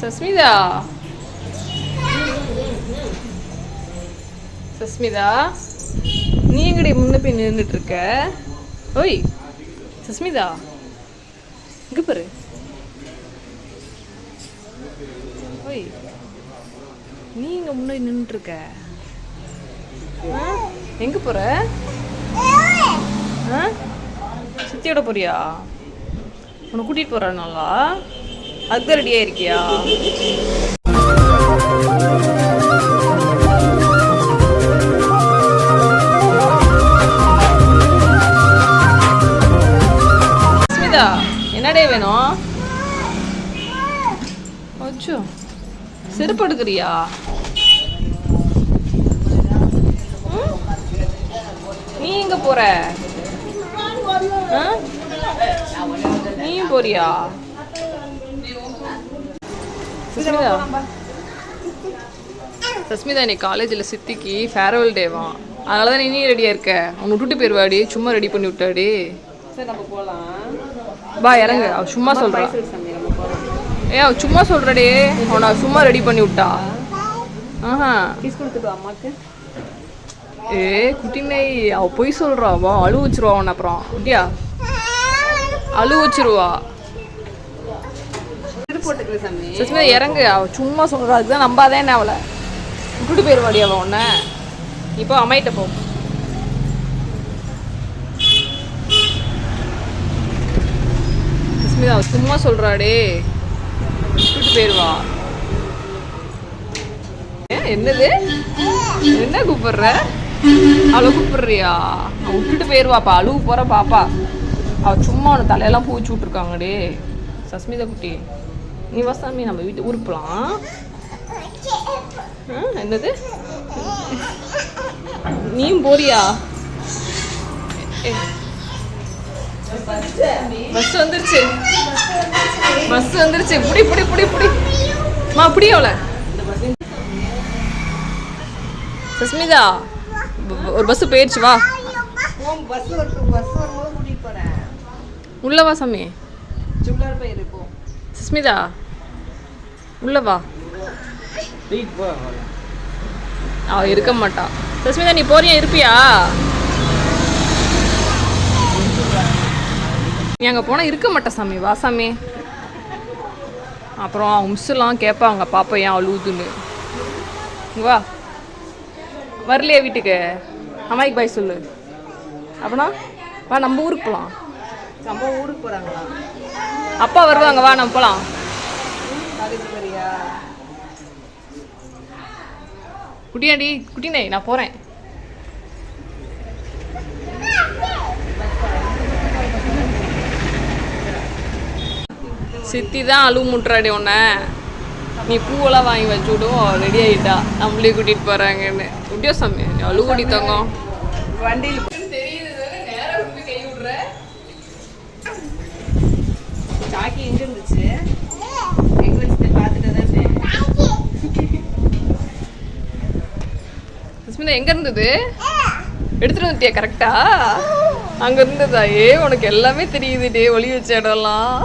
சஸ்மிதா? சஸ்மிதா நீ எங்கடி முன்ன போய் நின்றுட்டு இருக்க ஓய் சஸ்மிதா இங்க பாரு. ஓய் நீ இங்க முன்னாடி நின்றுட்டு இருக்க ஆ? எங்க போற? ஆ? போறியா? உன்னை கூட்டிட்டு போறானாலா அதுக்கு ரெடியா இருக்கியா ஸ்மிதா என்னடே வேணும்? அச்சோ செருப்பு எடுக்கிறியா? ம்? நீ எங்க போற ஆ? நீயும் போறியா சஸ்மிதா. சஸ்மிதா நீ காலேஜில் சித்திக்கு ஃபேர்வெல் டேவான் அதனால தான் நீ ரெடியாக இருக்க. உன்னை விட்டுட்டு போயிடுவாடி சும்மா ரெடி பண்ணி விட்டாடி. சரி நம்ம போகலாம் பா இறங்கு. அவ சும்மா போகலாம் ஏ அவ சும்மா சொல்றடே. அவனை சும்மா ரெடி பண்ணி விட்டா. ஆஹா. கிஸ் கொடுத்துட்டு அம்மாக்கு. ஏ குட்டினை அவ பொய் சொல்றா. வா அழு வச்சிருவா அவனை அப்புறம். அப்படியா அழு சஸ்மிதா இறங்கு. அவள் சும்மா சொல்றா. தான் நம்பாதே என்ன அவளை. விட்டுட்டு போயிடுவாடி அவள் உன்ன. இப்போ அம்மாயிட்ட போ. சஸ்மிதா அவள் சும்மா சொல்றாடே. விட்டுட்டு போயிடுவா என்னது? என்ன கூப்பிடுற? அவளை கூப்பிடுறியா? அவள் விட்டுட்டு போயிடுவாப்பா அழுவு போற பாப்பா. அவள் சும்மா அவனை தலையெல்லாம் பூச்சி விட்ருக்காங்கடே சஸ்மிதா குட்டி. நீ வசாமி நம்ம வீட்டு ஊருக்கு போகலாம் என்னது? நீயும் போறியா? பஸ் வந்துருச்சு. பஸ் வந்துருச்சு. புடி புடி புடி புடி. மா புடி அவளை. சஸ்மிதா ஒரு பஸ் போயிடுச்சு வா. பஸ் வருது பஸ் வரும்போது கூட்டிட்டு போறேன். உள்ள வா சாமி. பயிர் போ. சஸ்மிதா உள்ள வா. அவ இருக்க மாட்டா. சஸ்மிதா நீ போறியா? இருப்பியா? நீ அங்கே போனால் இருக்க மாட்டா சாமி. வா சாமி. அப்புறம் அவங்க மிஸ்ஸெல்லாம் கேட்பாங்க பாப்பா ஏன் அழுவுதுன்னு இங்க வா. வரலையா வீட்டுக்கு? அம்மாய்க்கு பாய் சொல்லு. அப்படின்னா வா நம்ம ஊருக்கு போகலாம் நம்ம ஊருக்கு போறாங்களா? அப்பா வருவாங்க. வா நம்ம போகலாம் குட்டியாடி குட்டினே நான் போகிறேன் சித்தி தான் அழுவு முட்டுறாடி உன்ன. நீ பூவெல்லாம் வாங்கி வச்சு விடும் ரெடி ஆகிட்டா நம்மளே கூட்டிகிட்டு போகிறாங்கன்னு எப்படியோ சாமி நீ அழுகுடி தங்கம் வண்டியில் சாக்கி எங்க இருந்துச்சு? சுஸ்மிதா எங்கே இருந்தது? எடுத்துட்டு வந்துட்டியா கரெக்டா அங்கே இருந்ததா? ஏ உனக்கு எல்லாமே தெரியுது டே ஒளி வச்ச இடம்லாம்.